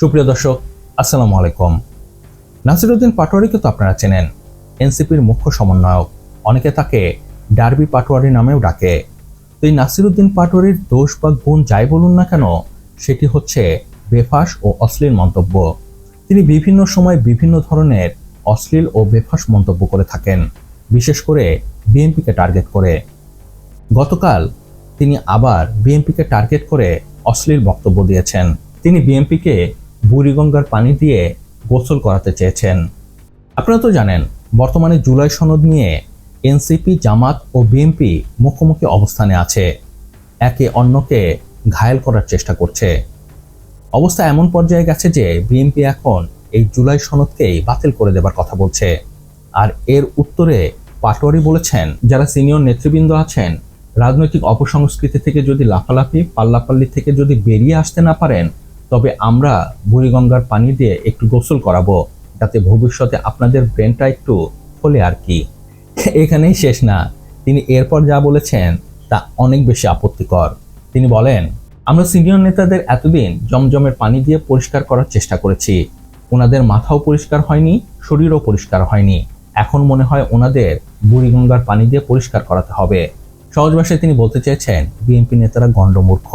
সুপ্রিয় দর্শক, আসসালামু আলাইকুম। নাসিরুদ্দিন পাটোয়ারিকে তো আপনারা চেনেন। এনসিপির মুখ্য সমন্বয়ক। অনেকে তাকে ডার্বি পাটোয়ারি নামেও ডাকে। তো এই নাসিরুদ্দিন পাটোয়ারির দোষ বা গুণ যাই বলুন না কেন, সেটি হচ্ছে বেফাস ও অশ্লীল মন্তব্য। তিনি বিভিন্ন সময় বিভিন্ন ধরনের অশ্লীল ও বেফাস মন্তব্য করে থাকেন, বিশেষ করে বিএনপিকে টার্গেট করে। গতকাল তিনি আবার বিএনপিকে টার্গেট করে অশ্লীল বক্তব্য দিয়েছেন। তিনি বিএনপিকে বুড়িগঙ্গার পানি দিয়ে গোসল করাতে চেয়েছেন। আপনারা তো জানেন, বর্তমানে জুলাই সনদ নিয়ে এনসিপি, জামাত ও বিএনপি মুখোমুখি অবস্থানে আছে। একে অন্যকে ঘায়েল করার চেষ্টা করছে। অবস্থা এমন পর্যায়ে গেছে যে বিএনপি এখন এই জুলাই সনদকেই বাতিল করে দেবার কথা বলছে। আর এর উত্তরে পাটোয়ারি বলেছেন, যারা সিনিয়র নেতৃবৃন্দ আছেন, রাজনৈতিক অপসংস্কৃতি থেকে যদি লাফালাফি, পাল্লাপাল্লি থেকে যদি বেরিয়ে আসতে না পারেন তবে আমরা বুড়িগঙ্গার পানি দিয়ে একটু গোসল করাবো, যাতে ভবিষ্যতে আপনাদের ব্রেনটা একটু খোলে আর কি। এখানেই শেষ না। তিনি এরপর যা বলেছেন, তা অনেক বেশি আপত্তিকর। তিনি বলেন, আমরা সিনিয়র নেতাদের এতদিন জমজমের পানি দিয়ে পরিষ্কার করার চেষ্টা করেছি। ওনাদের মাথাও পরিষ্কার হয়নি, শরীরও পরিষ্কার হয়নি। এখন মনে হয় ওনাদের বুড়িগঙ্গার পানি দিয়ে পরিষ্কার করাতে হবে। সহজ ভাষায় তিনি বলতে চেয়েছেন, বিএনপি নেতারা গণ্ডমূর্খ।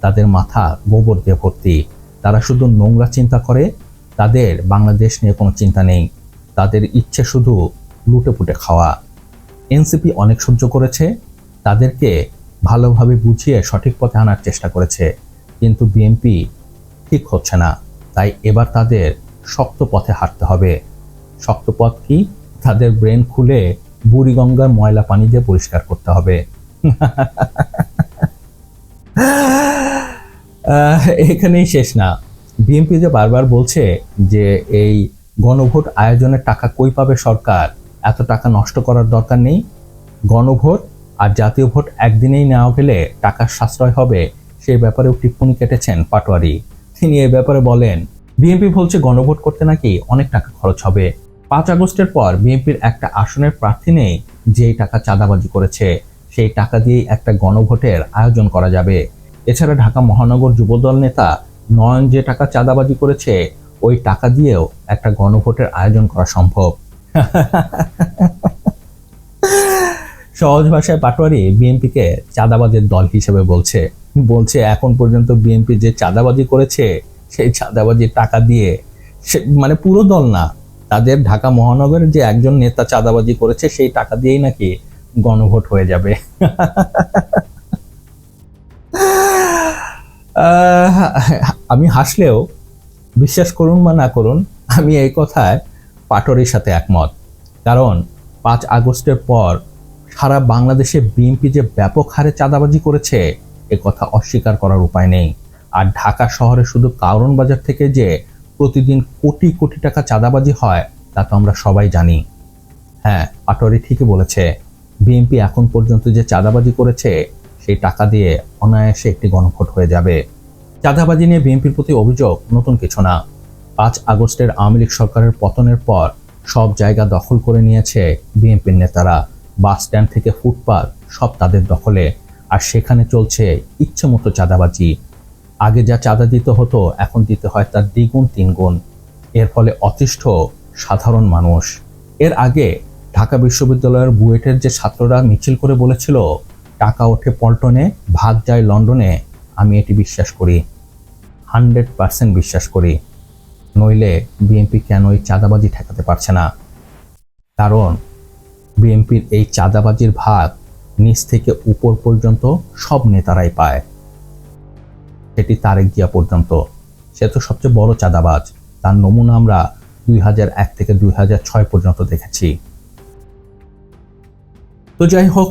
তাদের মাথা গোবর দিয়ে ভর্তি। তারা শুধু নোংরা চিন্তা করে, তাদের বাংলাদেশ নিয়ে কোনো চিন্তা নেই। তাদের ইচ্ছে শুধু লুটে পুটে খাওয়া। এনসিপি অনেক সহ্য করেছে, তাদেরকে ভালোভাবে বুঝিয়ে সঠিক পথে আনার চেষ্টা করেছে। কিন্তু বিএনপি ঠিক হচ্ছে না। তাই এবার তাদের শক্ত পথে হাঁটতে হবে। শক্ত পথ কি? তাদের ব্রেন খুলে বুড়িগঙ্গার ময়লা পানি দিয়ে পরিষ্কার করতে হবে। এখানেই শেষ না। বিএনপি যে বারবার বলছে যে এই গণভোট আয়োজনের টাকা কই পাবে সরকার, এত টাকা নষ্ট করার দরকার নেই। গণভোট আর জাতীয় ভোট একদিনেই নেওয়া গেলে টাকার সাশ্রয় হবে, সেই ব্যাপারেও টিপ্পণী কেটেছেন পাটোয়ারি। তিনি এ ব্যাপারে বলেন, বিএনপি বলছে গণভোট করতে নাকি অনেক টাকা খরচ হবে। পাঁচ আগস্টের পর বিএনপির একটা আসনের প্রার্থী নেই, যেই টাকা চাঁদাবাজি করেছে, সেই টাকা দিয়েই একটা গণভোটের আয়োজন করা যাবে। এছাড়া ঢাকা মহানগর যুবদল নেতা নয়ন যে টাকা চাঁদাবাজি করেছে, ওই টাকা দিয়েও একটা গণভোটের আয়োজন করা সম্ভব। সহজ ভাষায় পাটোয়ারি বিএনপিকে চাঁদাবাজের দল হিসেবে বলছে। বলছে, এখন পর্যন্ত বিএনপি যে চাঁদাবাজি করেছে, সেই চাঁদাবাজির টাকা দিয়ে সে মানে পুরো দল না, তাদের ঢাকা মহানগরের যে একজন নেতা চাঁদাবাজি করেছে, সেই টাকা দিয়েই নাকি গণভোট হয়ে যাবে। আমি হাসলেও বিশ্বাস করুন বা না করুন, আমি এই কথায় পাটোয়ারির সাথে একমত। কারণ পাঁচ আগস্টের পর সারা বাংলাদেশে বিএনপি যে ব্যাপক হারে চাঁদাবাজি করেছে, এ কথা অস্বীকার করার উপায় নেই। আর ঢাকা শহরে শুধু কারণ বাজার থেকে যে প্রতিদিন কোটি কোটি টাকা চাঁদাবাজি হয়, তা তো আমরা সবাই জানি। হ্যাঁ পাটোয়ারি ঠিকই বলেছে, বিএনপি এখন পর্যন্ত যে চাঁদাবাজি করেছে সেই টাকা দিয়ে অনায়াসে একটি গণভোট হয়ে যাবে। চাঁদাবাজি নিয়ে বিএনপির প্রতি অভিযোগ, নতুন কিছু না। পাঁচ আগস্টের আওয়ামী লীগ সরকারের পতনের পর সব জায়গা দখল করে নিয়েছে বিএনপির নেতারা। বাস স্ট্যান্ড থেকে ফুটপাত সব তাদের দখলে। আর সেখানে চলছে ইচ্ছে মতো চাঁদাবাজি। আগে যা চাঁদা দিতে হতো, এখন দিতে হয় তার দ্বিগুণ, তিনগুণ। এর ফলে অতিষ্ঠ, সাধারণ মানুষ। এর আগে ঢাকা বিশ্ববিদ্যালয়ের বুয়েটের যে ছাত্ররা মিছিল করে বলেছিল টাকা ওঠে পল্টনে, ভাগ যায় লন্ডনে, আমি এটি বিশ্বাস করি। হান্ড্রেড পার্সেন্ট বিশ্বাস করি। নইলে বিএনপি কেন এই চাঁদাবাজি ঠেকাতে পারছে না? কারণ বিএনপির এই চাঁদাবাজির ভাগ নিচ থেকে উপর পর্যন্ত সব নেতারাই পায়। সেটি তারেক জিয়া পর্যন্ত। সে তো সবচেয়ে বড় চাঁদাবাজ। তার নমুনা আমরা দুই এক থেকে দুই হাজার ছয় পর্যন্ত দেখেছি। তো যাই হোক